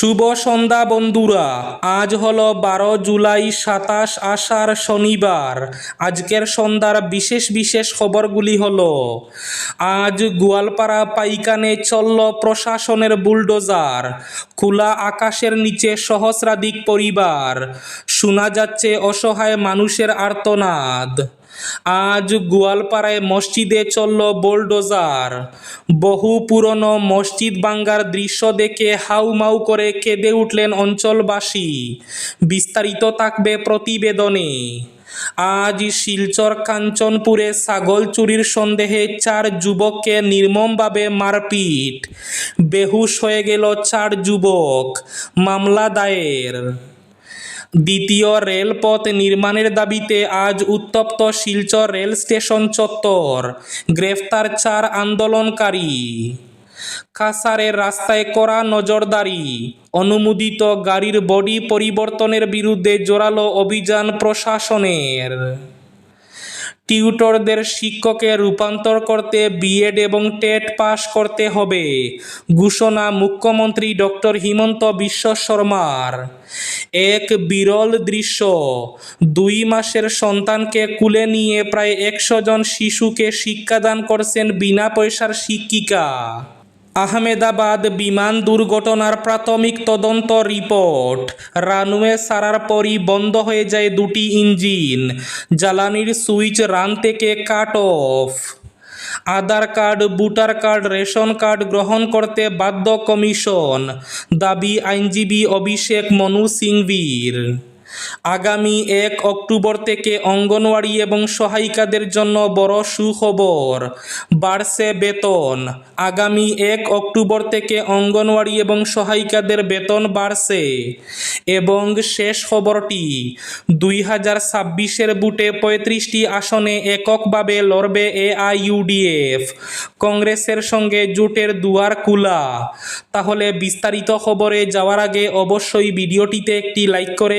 শুভ সন্ধ্যা, বন্ধুরা। আজ হলো বারো জুলাই, সাতাশ আষাঢ় শনিবার। আজকের সন্ধ্যার বিশেষ বিশেষ খবরগুলি হলো, আজ গোয়ালপাড়া পাইকানে চলল প্রশাসনের বুলডোজার। খোলা আকাশের নিচে সহস্রাধিক পরিবার। শোনা যাচ্ছে অসহায় মানুষের আর্তনাদ। আজ গোয়ালপাড়ায় মসজিদে চলল বোলডোজার। বহু পুরনো মসজিদ বাঙ্গার দৃশ্য দেখে হাউমাউ করে কেঁদে উঠলেন অঞ্চলবাসী। বিস্তারিত থাকবে প্রতিবেদনে। আজ শিলচর কাঞ্চনপুরে ছাগল চুরির সন্দেহে চার যুবককে নির্মমভাবে মারপিট। বেহুশ হয়ে গেল চার যুবক। মামলা দায়ের। দ্বিতীয় রেলপথ নির্মাণের দাবিতে আজ উত্তপ্ত শিলচর রেল স্টেশন চত্বর। গ্রেফতার চার আন্দোলনকারী। কাসারের রাস্তায় করা নজরদারি। অনুমোদিত গাড়ির বডি পরিবর্তনের বিরুদ্ধে জোরালো অভিযান প্রশাসনের। টিউটরদের শিক্ষকে রূপান্তর করতে বিএড এবং টেট পাশ করতে হবে। ঘোষণা মুখ্যমন্ত্রী ডক্টর হিমন্ত বিশ্ব শর্মার। এক বিরল দৃশ্য। দুই মাসের সন্তানকে কুলে নিয়ে প্রায় একশো জন শিশুকে শিক্ষাদান করছেন বিনা পয়সার শিক্ষিকা। আহমেদাবাদ বিমান দুর্ঘটনার প্রাথমিক তদন্ত রিপোর্ট। রানওয়ে সারার পরই বন্ধ হয়ে যায় দুটি ইঞ্জিন। জ্বালানির সুইচ রান থেকে cut off. Aadhaar card, voter card, ration card গ্রহণ করতে বাধ্য কমিশন। দাবি আইনজীবী অভিষেক মনু সিংভির। আগামী এক অক্টোবর থেকে অঙ্গনওয়াড়ি এবং সহায়িকাদের জন্য বড় সুখবর, বাড়ছে বেতন। আগামী এক অক্টোবর থেকে অঙ্গনওয়াড়ি এবং সহায়িকাদের বেতন বাড়ছে। এবং শেষ খবরটি, দুই হাজার ছাব্বিশের বুটে পঁয়ত্রিশটি আসনে এককভাবে লড়বে এআইইউডিএফ। কংগ্রেসের সঙ্গে জোটের দুয়ার কুলা তাহলে বিস্তারিত খবরে যাওয়ার আগে অবশ্যই ভিডিওটিতে একটি লাইক করে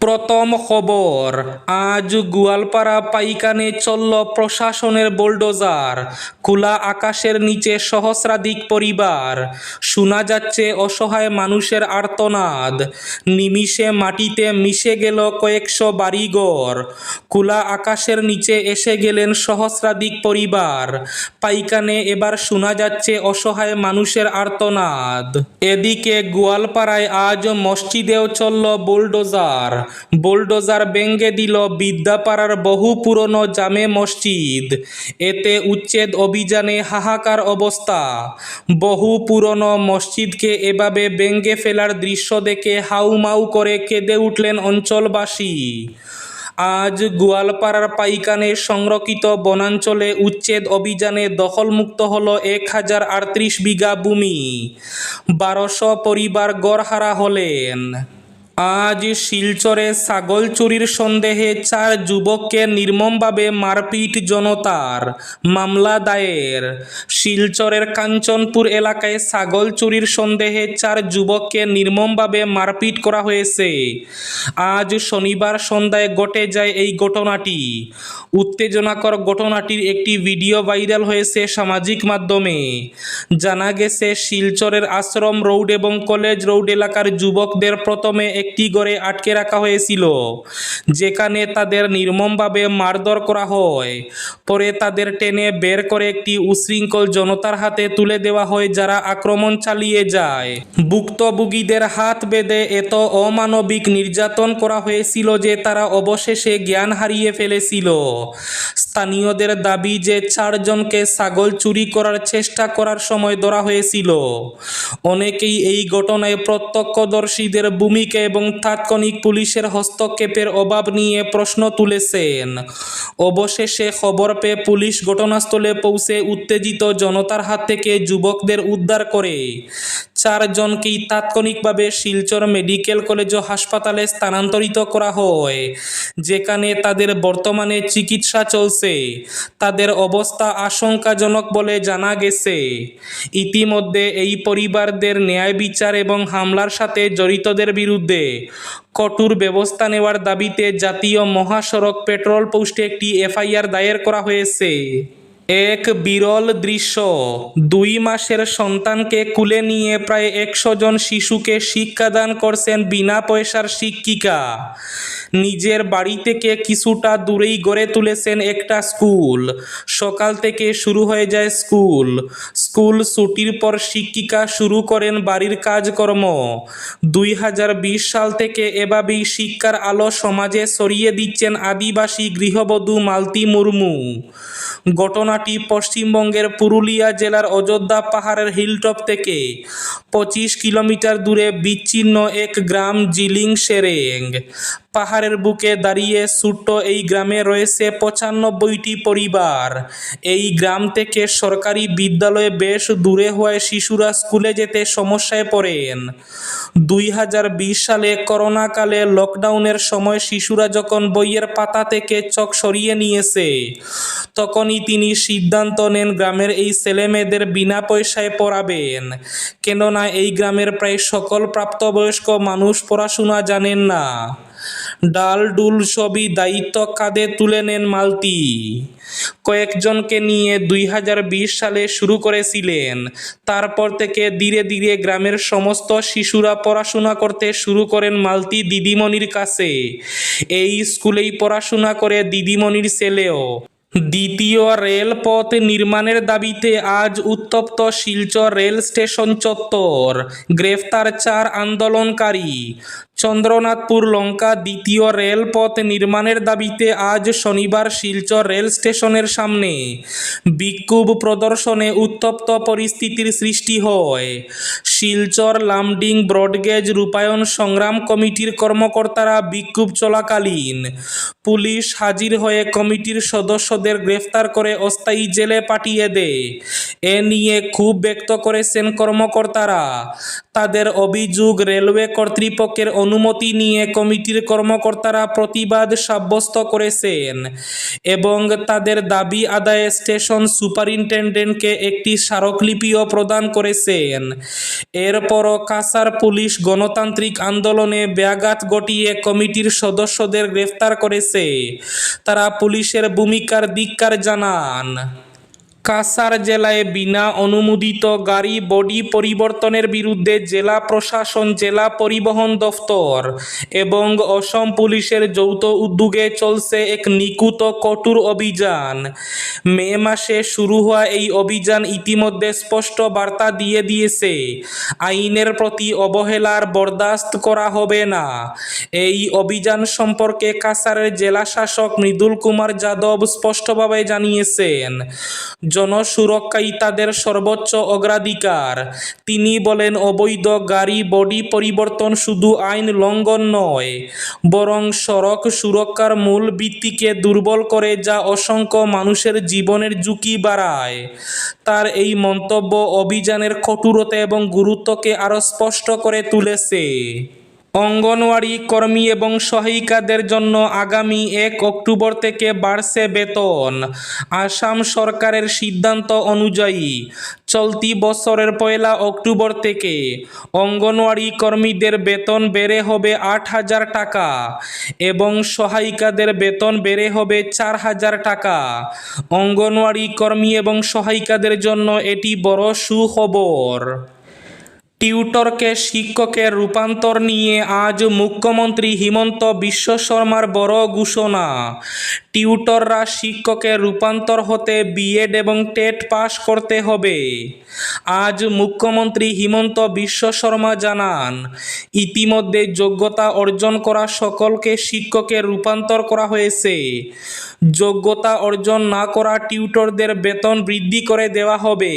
প্রথম খবর, আজ গোয়ালপাড়া পাইকানে চলল প্রশাসনের বোলডোজার। খোলা আকাশের নিচে সহস্রাধিক পরিবার। শোনা যাচ্ছে অসহায় মানুষের আর্তনাদ। নিমিষে মাটিতে মিশে গেল কয়েকশো বাড়িঘর। খোলা আকাশের নিচে এসে গেলেন সহস্রাধিক পরিবার। পাইকানে এবার শোনা যাচ্ছে অসহায় মানুষের আর্তনাদ। এদিকে গোয়ালপাড়ায় আজ মসজিদেও চলল বোলডোজার। বোলডোজার ব্যঙ্গে দিল বিদ্যাপাড়ার বহু পুরনো জামে মসজিদ। এতে উচ্ছেদ অভিযানে হাহাকার অবস্থা। বহু পুরনো মসজিদকে এভাবে ব্যঙ্গে ফেলার দৃশ্য দেখে হাউমাউ করে কেঁদে উঠলেন অঞ্চলবাসী। আজ গোয়ালপাড়ার পাইকানে সংরক্ষিত বনাঞ্চলে উচ্ছেদ অভিযানে দখলমুক্ত হল এক হাজার আটত্রিশ বিঘা ভূমি। বারোশো পরিবার গড়হারা হলেন। আজ শিলচরে ছাগল চুরির সন্দেহে চার যুবককে নির্মমভাবে মারপিট জনতার মামলা দায়ের। শিলচরের কাঞ্চনপুর এলাকায় ছাগল চুরির সন্দেহে চার যুবককে নির্মমভাবে মারপিট করা হয়েছে। আজ শনিবার সন্ধ্যায় ঘটে যায় এই ঘটনাটি। উত্তেজনাকর ঘটনাটির একটি ভিডিও ভাইরাল হয়েছে সামাজিক মাধ্যমে। জানা গেছে, শিলচরের আশ্রম রোড এবং কলেজ রোড এলাকার যুবকদের প্রথমে একটি ঘরে আটকে রাখা হয়েছিল, যেখানে তাদের নির্মমভাবে মারধর করা হয়। পরে তাদের টেনে বের করে একটি উশৃঙ্খল জনতার হাতে তুলে দেওয়া হয়, যারা আক্রমণ চালিয়ে যায়। ভুক্তভোগীদের হাত বেঁধে এত অমানবিক নির্যাতন করা হয়েছিল যে তারা অবশেষে জ্ঞান হারিয়ে ফেলেছিল। স্থানীয়দের দাবি যে চারজনকে ছাগল চুরি করার চেষ্টা করার সময় ধরা হয়েছিল। অনেকেই এই ঘটনায় প্রত্যক্ষদর্শীদের ভূমিকা এবং তাৎক্ষণিক পুলিশের হস্তক্ষেপের অভাব নিয়ে প্রশ্ন তুলেছেন। অবশেষে খবর পেয়ে পুলিশ ঘটনাস্থলে পৌঁছে উত্তেজিত জনতার হাত থেকে যুবকদের উদ্ধার করে চারজনকেই তাৎক্ষণিকভাবে শিলচর মেডিকেল কলেজ ও হাসপাতালে স্থানান্তরিত করা হয়, যেখানে তাদের বর্তমানে চিকিৎসা চলছে। তাদের অবস্থা আশঙ্কাজনক বলে জানা গেছে। ইতিমধ্যে এই পরিবারদের ন্যায় বিচার এবং হামলার সাথে জড়িতদের বিরুদ্ধে কঠোর ব্যবস্থা নেওয়ার দাবিতে জাতীয় মহাসড়ক পেট্রোল পোস্টে একটি এফআইআর দায়ের করা হয়েছে। এক বিরল দৃশ্য। দুই মাসের সন্তানকে কুলে নিয়ে প্রায় একশো জন শিশুকে শিক্ষাদান করছেন বিনা পয়সার শিক্ষিকা। নিজের বাড়ি থেকে কিছুটা দূরেই গড়ে তুলেছেন একটা স্কুল। সকাল থেকে শুরু হয়ে যায় স্কুল। স্কুল ছুটির পর শিক্ষিকা শুরু করেন বাড়ির কাজকর্ম। দুই হাজার বিশ সাল থেকে এভাবেই শিক্ষার আলো সমাজে ছড়িয়ে দিচ্ছেন আদিবাসী গৃহবধূ মালতি মুর্মু। ঘটনাটি পশ্চিমবঙ্গের পুরুলিয়া জেলার অযোধ্যা পাহাড়ের হিলটপ থেকে পঁচিশ কিলোমিটার দূরে বিচ্ছিন্ন এক গ্রাম জিলিং সেরেং। পাহাড়ের বুকে দাঁড়িয়ে ছোট্ট এই গ্রামে রয়েছে পঁচানব্বইটি পরিবার। এই গ্রাম থেকে সরকারি বিদ্যালয়ে বেশ দূরে হওয়ায় শিশুরা স্কুলে যেতে সমস্যায় পড়েন। দুই হাজার বিশ সালে করোনাকালে লকডাউনের সময় শিশুরা যখন বইয়ের পাতা থেকে চোখ সরিয়ে নিয়েছে, তখনই তিনি সিদ্ধান্ত নেন গ্রামের এই ছেলেমেয়েদের বিনা পয়সায় পড়াবেন। কেননা এই গ্রামের প্রায় সকল প্রাপ্তবয়স্ক মানুষ পড়াশোনা জানেন না। ডাল ডুল সবই দায়িত্ব কাঁধে তুলে নেন মালতি। কয়েকজনকে নিয়ে দুই হাজার বিশ সালে শুরু করেছিলেন। তারপর থেকে ধীরে ধীরে গ্রামের সমস্ত শিশুরা পড়াশোনা করতে শুরু করেন মালতি দিদিমণির কাছে। এই স্কুলেই পড়াশোনা করে দিদিমণির ছেলেও। দ্বিতীয় রেলপথ নির্মাণের দাবিতে আজ উত্তপ্ত শিলচর রেল স্টেশন চত্বর। গ্রেফতার চার আন্দোলনকারী। চন্দ্রনাথপুর লঙ্কা দ্বিতীয় রেলপথ নির্মাণের দাবিতে আজ শনিবার শিলচর রেল স্টেশনের সামনে। বিক্ষোভ প্রদর্শনে উত্তপ্ত পরিস্থিতির সৃষ্টি হয়। শিলচর লামডিং ব্রডগেজ রূপায়ণ সংগ্রাম কমিটির কর্মকর্তারা বিক্ষোভ চলাকালীন। পুলিশ হাজির হয়ে কমিটির সদস্যদের গ্রেফতার করে অস্থায়ী জেলে পাঠিয়ে দেয়। এ নিয়ে ক্ষোভ ব্যক্ত করেছেন কর্মকর্তারা। তাদের অভিযোগ, রেলওয়ে কর্তৃপক্ষের অনুমতি নিয়ে কমিটির কর্মকর্তারা প্রতিবাদ সাব্যস্ত করেছেন এবং তাদের দাবি আদায়ে স্টেশন সুপারিনটেন্ডেন্টকে একটি স্মারকলিপিও প্রদান করেছেন। এরপরও কাসার পুলিশ গণতান্ত্রিক আন্দোলনে ব্যাঘাত ঘটিয়ে কমিটির সদস্যদের গ্রেফতার করেছে। তারা পুলিশের ভূমিকার ধিক্কার জানান। কাসার জেলায় বিনা অনুমোদিত গাড়ি বডি পরিবর্তনের বিরুদ্ধে জেলা প্রশাসন, জেলা পরিবহন দফতর এবং অসম পুলিশের যৌথ উদ্যোগে চলছে এক নিকুত কঠোর অভিযান। মে মাসে শুরু হওয়া এই অভিযান ইতিমধ্যে স্পষ্ট বার্তা দিয়ে দিয়েছে। আইনের প্রতি অবহেলার বরদাস্ত করা হবে না। এই অভিযান সম্পর্কে কাসারের জেলা শাসক মৃদুল কুমার যাদব স্পষ্টভাবে জানিয়েছেন। জনসুরক্ষাই তাদের সর্বোচ্চ অগ্রাধিকার। তিনি বলেন, অবৈধ গাড়ি বডি পরিবর্তন শুধু আইন লঙ্ঘন নয়, বরং সড়ক সুরক্ষার মূল ভিত্তিকে দুর্বল করে যা অসংখ্য মানুষের জীবনের ঝুঁকি বাড়ায়। তার এই মন্তব্য অভিযানের কঠোরতা এবং গুরুত্বকে আরও স্পষ্ট করে তুলেছে। অঙ্গনওয়াড়ি কর্মী এবং সহায়িকাদের জন্য আগামী এক অক্টোবর থেকে বাড়ছে বেতন। আসাম সরকারের সিদ্ধান্ত অনুযায়ী চলতি বছরের পয়লা অক্টোবর থেকে অঙ্গনওয়াড়ি কর্মীদের বেতন বেড়ে হবে আট হাজার টাকা এবং সহায়িকাদের বেতন বেড়ে হবে চার হাজার টাকা। অঙ্গনওয়াড়ি কর্মী এবং সহায়িকাদের জন্য এটি বড় সুখবর। টিউটরকে শিক্ষকের রূপান্তর নিয়ে আজ মুখ্যমন্ত্রী হিমন্ত বিশ্ব শর্মার বড় ঘোষণা। টিউটররা শিক্ষকে রূপান্তর হতে বিএড এবং টেট পাস করতে হবে। আজ মুখ্যমন্ত্রী হিমন্ত বিশ্ব শর্মা জানান, ইতিমধ্যে যোগ্যতা অর্জন করা সকলকে শিক্ষকে রূপান্তর করা হয়েছে। যোগ্যতা অর্জন না করা টিউটরদের বেতন বৃদ্ধি করে দেওয়া হবে।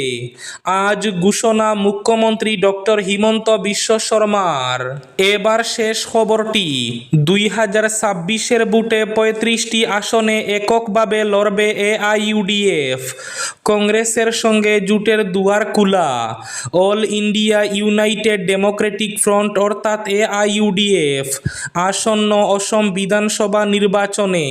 আজ ঘোষণা মুখ্যমন্ত্রী ডক্টর হিমন্ত বিশ্ব শর্মার। এবার শেষ খবরটি। দুই হাজার ছাব্বিশের বুটে পঁয়ত্রিশটি আসন আসনে এককভাবে লড়বে এআইইউডিএফ। কংগ্রেসের সঙ্গে জুটের দুয়ার খোলা। All India United Democratic Front অর্থাৎ এআইইউডিএফ আসন্ন অসম বিধানসভা নির্বাচনে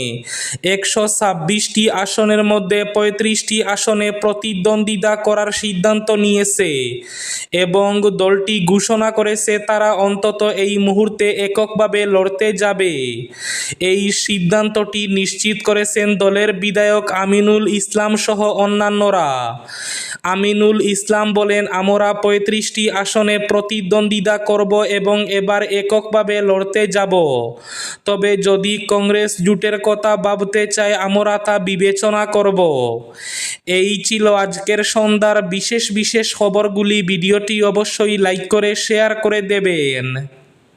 একশো ছাব্বিশটি আসনের মধ্যে পঁয়ত্রিশটি আসনে প্রতিদ্বন্দ্বিতা করার সিদ্ধান্ত নিয়েছে এবং দলটি ঘোষণা করেছে তারা অন্তত এই মুহূর্তে এককভাবে লড়তে যাবে। এই সিদ্ধান্তটি নিশ্চিত করেছেন দলের বিধায়ক আমিনুল ইসলাম সহ অন্যান্যরা। আমিনুল ইসলাম বলেন, আমরা পঁয়ত্রিশটি আসনে প্রতিদ্বন্দ্বিতা করব এবং এবার এককভাবে লড়তে যাব। তবে যদি কংগ্রেস জোটের কথা ভাবতে চায়, আমরা তা বিবেচনা করব। এই ছিল আজকের সন্ধ্যার বিশেষ বিশেষ খবরগুলি। ভিডিওটি অবশ্যই লাইক করে, শেয়ার করে দেবেন।